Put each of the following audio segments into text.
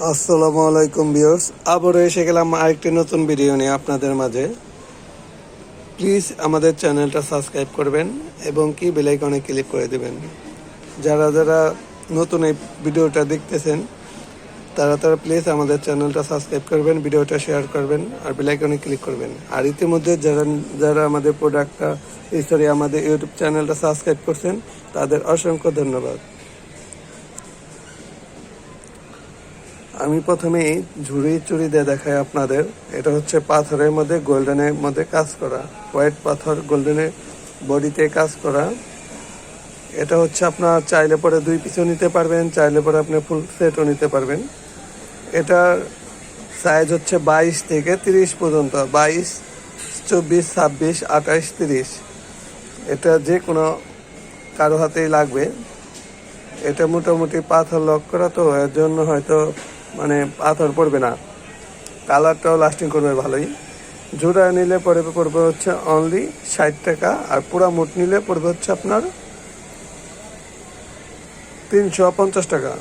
আসসালামু আলাইকুম ভিউয়ার্স, আবারও এসে গেলাম আরেকটি নতুন ভিডিও নিয়ে আপনাদের মাঝে। প্লিজ আমাদের চ্যানেলটা সাবস্ক্রাইব করবেন এবং কি বেলাইকনে ক্লিক করে দেবেন। যারা যারা নতুন এই ভিডিওটা দেখতেছেন, তারা তারা প্লিজ আমাদের চ্যানেলটা সাবস্ক্রাইব করবেন, ভিডিওটা শেয়ার করবেন আর বেলাইকনে ক্লিক করবেন। আর ইতিমধ্যে যারা যারা আমাদের প্রোডাক্টটা সরি আমাদের ইউটিউব চ্যানেলটা সাবস্ক্রাইব করছেন, তাদের অসংখ্য ধন্যবাদ। আমি প্রথমে ঝুড়ি চুড়ি দিয়ে দেখাই আপনাদের। এটা হচ্ছে পাথরের মধ্যে, গোল্ডেনের মধ্যে কাজ করা। হোয়াইট পাথর গোল্ডেনের বডিতে কাজ করা। এটা হচ্ছে আপনার চাইলে পরে দুই পিসও নিতে পারবেন, চাইলে পরে আপনি ফুল সেটও নিতে পারবেন। এটার সাইজ হচ্ছে বাইশ থেকে তিরিশ পর্যন্ত, বাইশ, চব্বিশ, ছাব্বিশ আঠাইশ তিরিশ। এটা যে কোনো কারও হাতেই লাগবে। এটা মোটামুটি পাথর লক করা তো, এর জন্য হয়তো মানে পাথর পড়বে না। কালারটাও লাস্টিং করবে ভালোই। জোড়া নিলে পরে পড়বে হচ্ছে অনলি ষাট টাকা, আর পুরা মোট নিলে পড়বে হচ্ছে আপনার তিনশো পঞ্চাশ টাকা।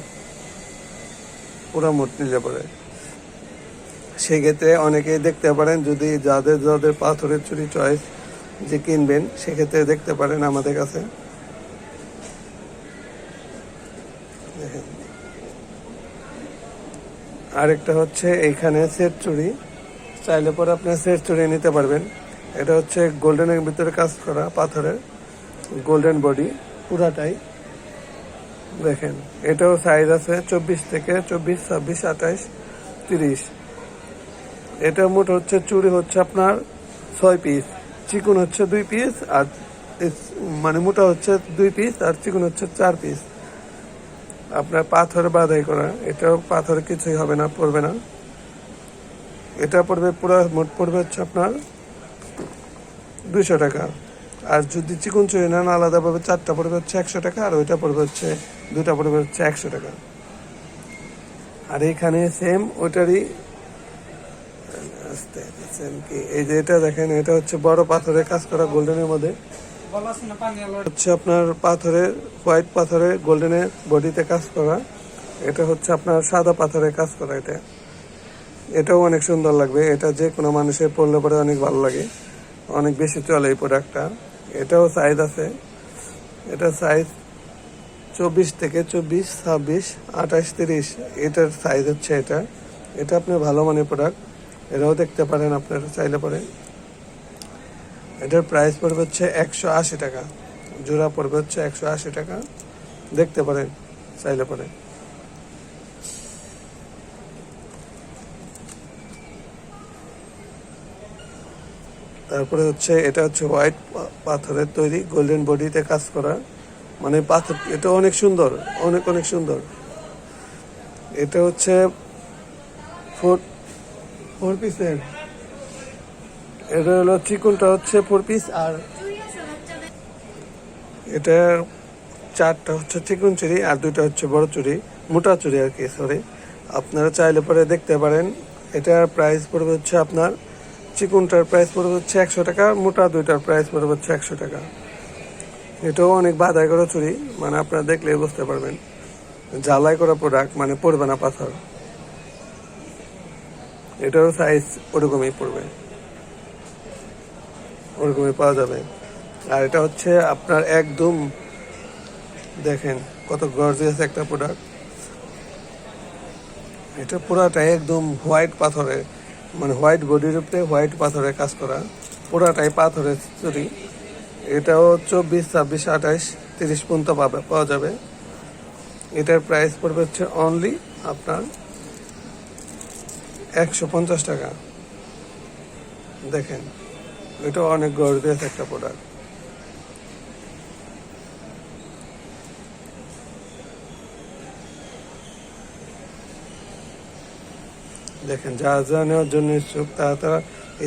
পুরা মোট নিলে পরে সেক্ষেত্রে অনেকেই দেখতে পারেন, যদি যাদের যাদের পাথরের চুরি চয়েস যে কিনবেন, সেক্ষেত্রে দেখতে পারেন আমাদের কাছে। আরেকটা হচ্ছে এইখানে সেট চুড়ি চাইলে পরে আপনি সেট চুড়ি নিতে পারবেন। এটা হচ্ছে গোল্ডেনের ভিতরে কাজ করা পাথরের গোল্ডেন বডি পুরাটাই। দেখেন, এটাও সাইজ আছে চব্বিশ থেকে চব্বিশ, ছাব্বিশ আঠাইশ তিরিশ। এটা মোট হচ্ছে চুড়ি হচ্ছে আপনার ছয় পিস চিকুন হচ্ছে দুই পিস আর মানে মোটা হচ্ছে দুই পিস আর চিকুন হচ্ছে চার পিস আপনার পাথর বাধাই করা, এটাও পাথর কিছুই হবে না, পড়বে না। এটা পড়বে পুরো, মোট পড়বে হচ্ছে আপনার দুইশো টাকা। আর যদি চিকন চুরি নেন আলাদাভাবে চারটা, পড়বে হচ্ছে একশো টাকা, আর ওইটা পড়বে হচ্ছে দুটা পড়বে হচ্ছে একশো টাকা। আর এখানে সেম ওইটারই সেম কি? এই যে এটা দেখেন, এটা হচ্ছে বড় পাথরের কাজ করা গোল্ডেনের মধ্যে। হচ্ছে আপনার পাথরের হোয়াইট পাথরের গোল্ডেনের বডিতে কাজ করা। এটা হচ্ছে আপনার সাদা পাথরের কাজ করা এটা। এটাও অনেক সুন্দর লাগবে। এটা যে কোনো মানুষের পরলে পরে অনেক ভালো লাগে। অনেক বেশি চলে এই প্রোডাক্টটা এটাও সাইজ আছে। এটা সাইজ চব্বিশ থেকে চব্বিশ, ছাব্বিশ, আঠাশ, তিরিশ। এটার সাইজ হচ্ছে এটা। এটা আপনার ভালো মানের প্রোডাক্ট এটাও দেখতে পারেন আপনারা চাইলে পরে। এটার প্রাইস পড়বে হচ্ছে একশো আশি টাকা। জোড়া পড়বে হচ্ছে একশো আশি টাকা। দেখতে পারেন, চাইলে পরে তারপরে হচ্ছে এটা হচ্ছে হোয়াইট পাথরের তৈরি গোল্ডেন বডিতে কাজ করা। মানে পাথর, এটা অনেক সুন্দর, অনেক অনেক সুন্দর। এটা হচ্ছে ফোর ফোর পিসের এটা হলো চিকুনটা হচ্ছে ফোর পিস আর এটা চারটা হচ্ছে চিকুন চুরি আর দুইটা হচ্ছে বড় চুরি, মোটা চুরি আর কি সরি আপনারা চাইলে পরে দেখতে পারেন। এটার প্রাইস পড়বে হচ্ছে আপনার চিকুনটার প্রাইস পড়বে হচ্ছে একশো টাকা, মোটা দুইটার প্রাইস পড়বে হচ্ছে একশো টাকা। এটাও অনেক বাধাই করা চুরি মানে আপনারা দেখলে বুঝতে পারবেন। জ্বালাই করা প্রোডাক্ট মানে পড়বে না পাথর। এটারও সাইজ ওরকমই পড়বে। ওরকমই পাওয়া যাবে। আর এটা হচ্ছে আপনার একদম, দেখেন কত গর্জিয়াস একটা প্রোডাক্ট এটা পুরাটাই একদম হোয়াইট পাথরের মানে হোয়াইট বডির উপরে হোয়াইট পাথরের কাজ করা। পুরাটাই পাথরের চুরি এটাও চব্বিশ, ছাব্বিশ আঠাইশ তিরিশ পর্যন্ত পাবে, পাওয়া যাবে। এটার প্রাইস পড়বে হচ্ছে অনলি আপনার একশো পঞ্চাশ টাকা। দেখেন। এটা অনেক গর্জিয়াস একটা প্রোডাক্ট দেখেন, যা যা নেওয়ার জন্য ইচ্ছুক, তারা তারা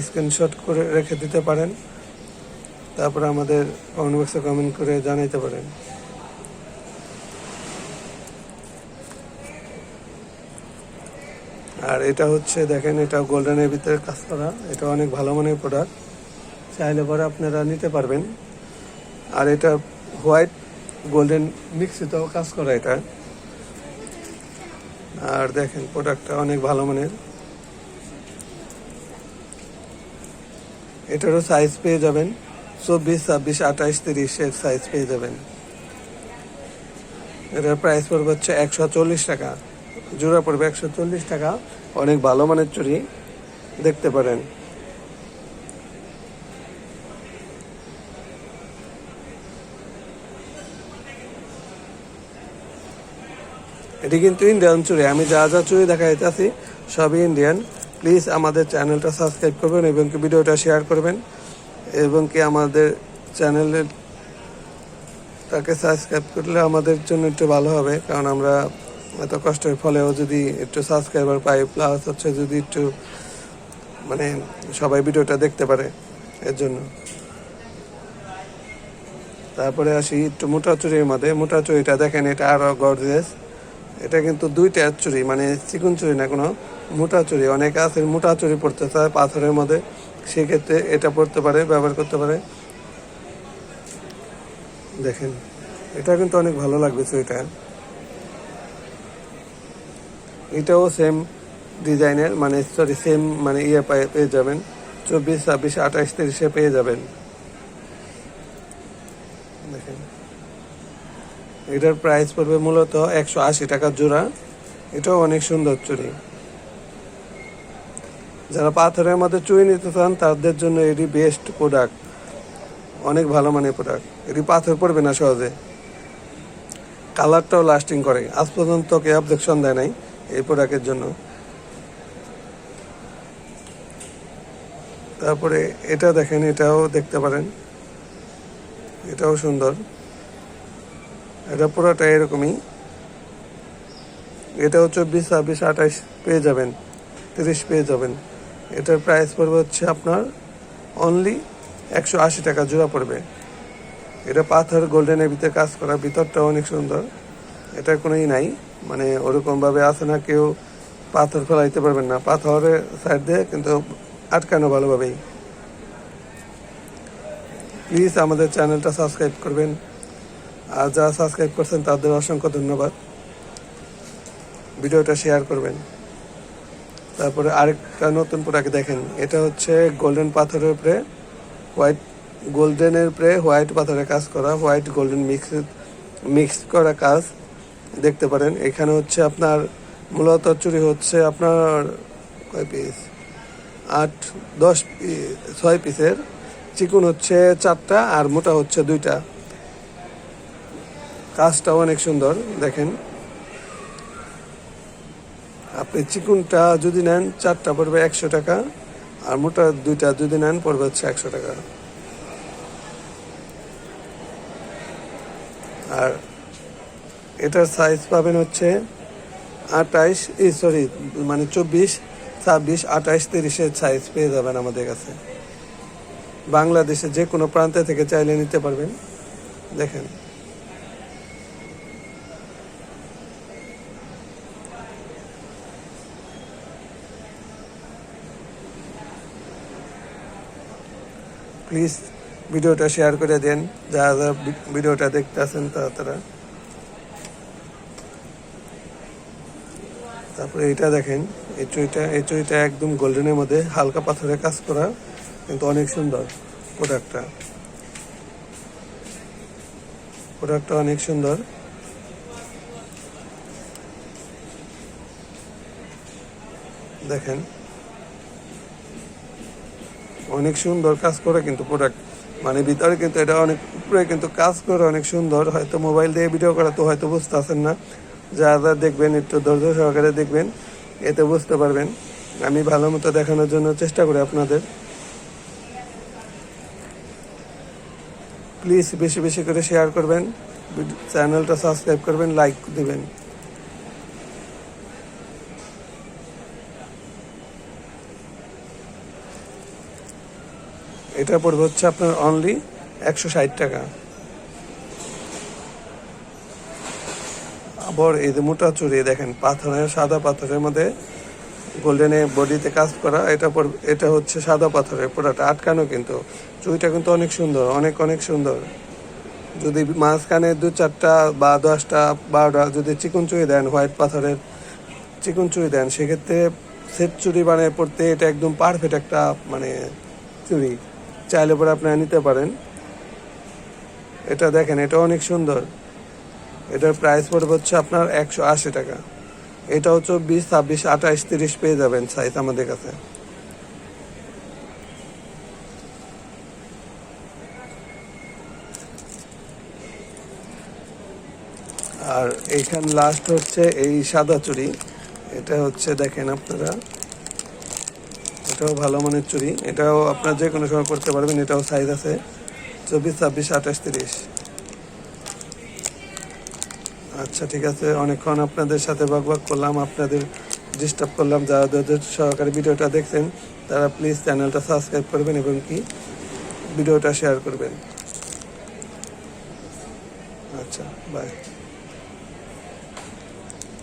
স্ক্রিনশট করে রেখে দিতে পারেন। তারপরে আমাদের কমেন্ট বক্সে কমেন্ট করে জানাইতে পারেন। আর এটা হচ্ছে, দেখেন, এটা গোল্ডেনের ভিতরে কাজ করা। এটা অনেক ভালো মানের প্রোডাক্ট চাইলে পরে আপনারা নিতে পারবেন। আর এটা হোয়াইট গোল্ডেন মিক্সিতেও কাজ করা এটা। আর দেখেন, প্রোডাক্টটা অনেক ভালো মানের। এটারও সাইজ পেয়ে যাবেন। চব্বিশ, ছাব্বিশ আঠাইশ তিরিশের সাইজ পেয়ে যাবেন। এটার প্রাইস পড়বে হচ্ছে একশো চল্লিশ টাকা। জোড়া পড়বে একশো চল্লিশ টাকা। অনেক ভালো মানের চুরি দেখতে পারেন। এটি কিন্তু ইন্ডিয়ান চুরি। আমি যা যা চুড়ি দেখাইতেছি সবই ইন্ডিয়ান। প্লিজ আমাদের চ্যানেলটা সাবস্ক্রাইব করবেন এবং কি ভিডিওটা শেয়ার করবেন এবং কি আমাদের চ্যানেলের তাকে সাবস্ক্রাইব করলে আমাদের জন্য একটু ভালো হবে, কারণ আমরা এত কষ্টের ফলেও যদি একটু সাবস্ক্রাইবার পাই প্লাস হচ্ছে যদি একটু মানে সবাই ভিডিওটা দেখতে পারে এর জন্য। তারপরে আসি একটু মোটা চুরির মধ্যে। মোটা চুরিটা দেখেন, এটা আরও গর্জেস এটা কিন্তু দুইটা চুরি মানে চিকুন চুরি না, কোনো মোটা চুরি। অনেকে আছে, মোটা চুরি পড়তে চায় পাথরের মধ্যে। সেক্ষেত্রে এটা পড়তে পারে, ব্যবহার করতে পারে। দেখেন, এটা কিন্তু অনেক ভালো লাগবে চুরিটা। এটাও সেম ডিজাইনের মানে সরি সেম মানে ইয়ে পায়ে- পেয়ে যাবেন। চব্বিশ, ছাব্বিশ, আঠাশ, তিরিশে পেয়ে যাবেন। দেখেন। এটার প্রাইস পড়বে মূলত একশো আশি টাকা জোড়া। এটাও অনেক সুন্দর চুড়ি। যারা পাথরের মধ্যে চুড়ি নিতে চান, তাদের জন্য এটি বেস্ট প্রোডাক্ট অনেক ভালো মানের প্রোডাক্ট এটি পাথর পড়বে না সহজে। কালারটাও লাস্টিং করে। আজ পর্যন্ত কে অবজেকশন দেয় নাই এই প্রোডাক্টের জন্য। তারপরে এটা দেখেন, এটাও দেখতে পারেন। এটাও সুন্দর। এটা পুরোটা এরকমই। এটাও চব্বিশ, ছাব্বিশ আঠাশ পেয়ে যাবেন, তিরিশ পেয়ে যাবেন। এটার প্রাইস পড়বে হচ্ছে আপনার অনলি একশো আশি টাকা জোড়া পড়বে। এটা পাথর গোল্ডেনের ভিতরে কাজ করা ভিতরটা অনেক সুন্দর। এটা কোনো ই নাই মানে ওরকমভাবে আছে না, কেউ পাথর ফেলাইতে পারবেন না। পাথরের সাইড দিয়ে কিন্তু আটকানো ভালোভাবেই। প্লিজ আমাদের চ্যানেলটা সাবস্ক্রাইব করবেন। আর যারা সাবস্ক্রাইব করছেন, তাদের অসংখ্য ধন্যবাদ। ভিডিওটা শেয়ার করবেন। তারপরে আরেকটা নতুন প্রোডাক্ট দেখেন। এটা হচ্ছে গোল্ডেন পাথরের উপরে হোয়াইট গোল্ডেনের উপরে হোয়াইট পাথরের কাজ করা হোয়াইট গোল্ডেন মিক্স মিক্স করা কাজ দেখতে পারেন। এখানে হচ্ছে আপনার মূলত চুরি হচ্ছে আপনার কয় পিস আট, দশ পি- ছয় পিসের চিকুন হচ্ছে চারটা আর মোটা হচ্ছে দুইটা। কাজটাও অনেক সুন্দর, দেখেন। আপনি চিকুনটা যদি নেন, চারটা পড়বে একশো টাকা, আর মোটা দুইটা যদি নেন, পড়বে হচ্ছে একশো টাকা। আর এটার সাইজ পাবেন হচ্ছে আঠাইশ, এই সরি মানে চব্বিশ, ছাব্বিশ, আঠাইশ, তিরিশের সাইজ পেয়ে যাবেন আমাদের কাছে। বাংলাদেশে যে কোনো প্রান্তে থেকে চাইলে নিতে পারবেন। দেখেন। প্লিজ ভিডিওটা শেয়ার করে দেন, যারা যারা ভিডিওটা দেখতে আছেন তারা তারা। তারপরে এটা দেখেন, এই চুইটা এই চুইটা একদম গোল্ডেনের মধ্যে, হালকা পাথরের কাজ করা, কিন্তু অনেক সুন্দর প্রোডাক্টটা। প্রোডাক্টটা অনেক সুন্দর। দেখেন অনেক সুন্দর কাজ করে কিন্তু প্রোডাক্ট মানে ভিতরে কিন্তু এটা অনেক, উপরে কিন্তু কাজ করে অনেক সুন্দর। হয়তো মোবাইল দিয়ে ভিডিও করা তো হয়তো বুঝতে পারছেন না। যারা যারা দেখবেন, একটু ধৈর্য সহকারে দেখবেন, এতে বুঝতে পারবেন। আমি ভালো মতো দেখানোর জন্য চেষ্টা করি আপনাদের। প্লিজ বেশি বেশি করে শেয়ার করবেন। চ্যানেলটা সাবস্ক্রাইব করবেন লাইক দিবেন। এটা পড়বে হচ্ছে আপনার অনলি একশো ষাট টাকা। আবার এই যে মোটা চুরি, দেখেন, পাথরের, সাদা পাথরের মধ্যে গোল্ডেনে বডিতে কাজ করা, এটা এটা হচ্ছে সাদা পাথরের পুরাটা আটকানো কিন্তু। চুরিটা কিন্তু অনেক সুন্দর, অনেক অনেক সুন্দর। যদি মাঝখানে দু চারটা বা দশটা, বারোটা যদি চিকন চুরি দেন হোয়াইট পাথরের চিকন চুড়ি দেন, সেক্ষেত্রে সেট চুড়ি বানিয়ে পড়তে এটা একদম পারফেক্ট একটা মানে চুড়ি চাইলে পরে আপনারা নিতে পারেন। এটা দেখেন, এটা অনেক সুন্দর। এটার প্রাইস পড়বে হচ্ছে আপনার একশো আশি টাকা। এটাও চব্বিশ, ছাব্বিশ, আঠাশ, তিরিশ পেয়ে যাবেন সাইজ আমাদের কাছে। আর এইখান লাস্ট হচ্ছে এই সাদা চুড়ি। এটা হচ্ছে দেখেন আপনারা। এটাও ভালো মানের চুড়ি। এটাও আপনার যে কোনো সময় পড়তে পারবেন, এটাও সাইজ আছে চব্বিশ, ছাব্বিশ, আঠাশ, তিরিশ। আচ্ছা ঠিক আছে, অনেকক্ষণ আপনাদের সাথে বকবক করলাম, আপনাদের ডিস্টার্ব করলাম যারা যাদের সহকারে ভিডিওটা দেখছেন, তারা প্লিজ চ্যানেলটা সাবস্ক্রাইব করবেন এবং কি ভিডিওটা শেয়ার করবেন। আচ্ছা বাই